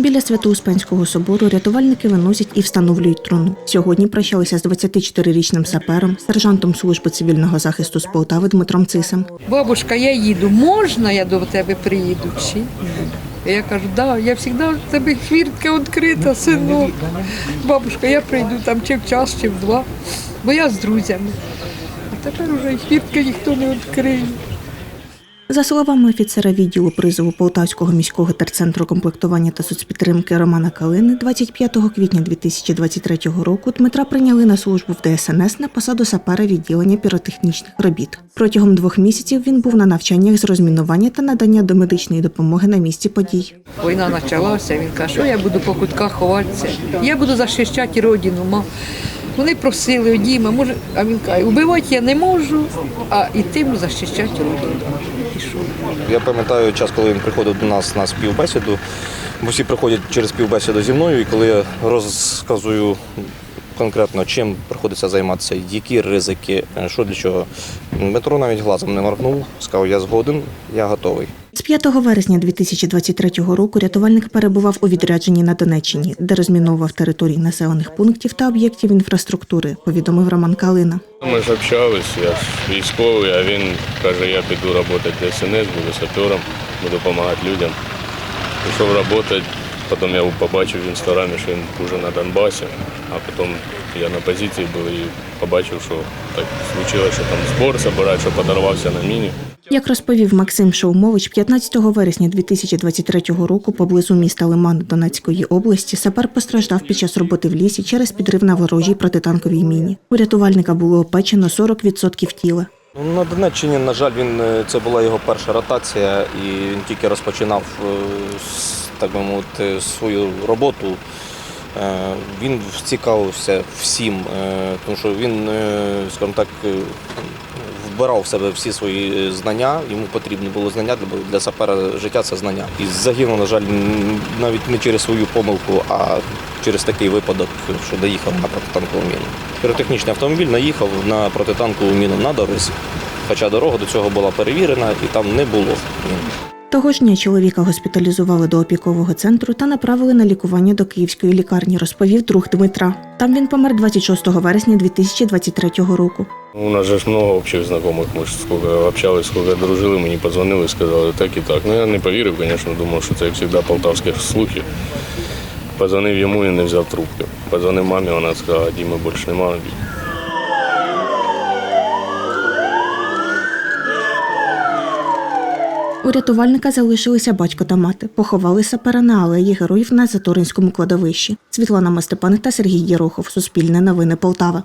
Біля Свято-Успенського собору рятувальники виносять і встановлюють труну. Сьогодні прощалися з 24-річним сапером, сержантом служби цивільного захисту з Полтави Дмитром Цисем. Бабушка, я їду. Можна я до тебе приїду? Чи? Я кажу, да, я завжди в тебе хвіртка відкрита, синок. Бабушка, я прийду там чи в час, чи в два, бо я з друзями. А тепер уже хвіртки ніхто не відкриє. За словами офіцера відділу призову Полтавського міського терцентру комплектування та соцпідтримки Романа Калини, 25 квітня 2023 року Дмитра прийняли на службу в ДСНС на посаду сапера відділення піротехнічних робіт. Протягом двох місяців він був на навчаннях з розмінування та надання домедичної допомоги на місці подій. Війна почалася, він каже, що я буду по кутках ховатися. Я буду захищати родину. Ма. Вони просили, Діма, може, а він каже, убивати я не можу, а йтиму захищати родину. Пішов. Я пам'ятаю час, коли він приходив до нас на співбесіду. Бо всі приходять через співбесіду зі мною, і коли я розказую конкретно, чим приходиться займатися, які ризики, е, що для чого. Дмитро навіть глазом не моргнув, сказав, я згоден, я готовий. З 5 вересня 2023 року рятувальник перебував у відрядженні на Донеччині, де розміновував території населених пунктів та об'єктів інфраструктури, повідомив Роман Калина. Ми ж общались, я ж військовий, а він каже, я піду працювати в ДСНС, буду сапером, буду допомагати людям. Пішов працювати, потім я побачив в інстаграмі, що він вже на Донбасі, а потім я на позиції був і побачив, що так случилось, що там збор збирають, що подорвався на міні. Як розповів Максим Шаумович, 15 вересня 2023 року поблизу міста Лиман Донецької області сапер постраждав під час роботи в лісі через підрив на ворожій протитанковій міні. У рятувальника було опечено 40% тіла. Ну, На Донеччині, на жаль, він е, це була його перша ротація, і він тільки розпочинав е, так би мовити свою роботу. Е, Він цікавився всім, тому що він, скажімо так, вбирав в себе всі свої е, знання. Йому потрібні були знання для сапера життя це знання. І загинув, на жаль, навіть не через свою помилку, а через такий випадок, що доїхав на протитанкову міну. Піротехнічний автомобіль наїхав на протитанкову міну на дорозі. Хоча дорога до цього була перевірена і там не було. Того ж дня чоловіка госпіталізували до опікового центру та направили на лікування до київської лікарні, розповів друг Дмитра. Там він помер 26 вересня 2023 року. У нас же ж много общих знайомих, ми ж скільки общались, скільки дружили, мені подзвонили, сказали так і так. Ну я не повірив, звісно, думав, що це як завжди полтавські слухи. Позвонив йому і не взяв трубки. Позвонив мамі, вона сказала, Діми більше немає. У рятувальника залишилися батько та мати. Поховали сапера на алеї героїв на Заторинському кладовищі. Світлана Мастепаник та Сергій Єрохов. Суспільне новини Полтава.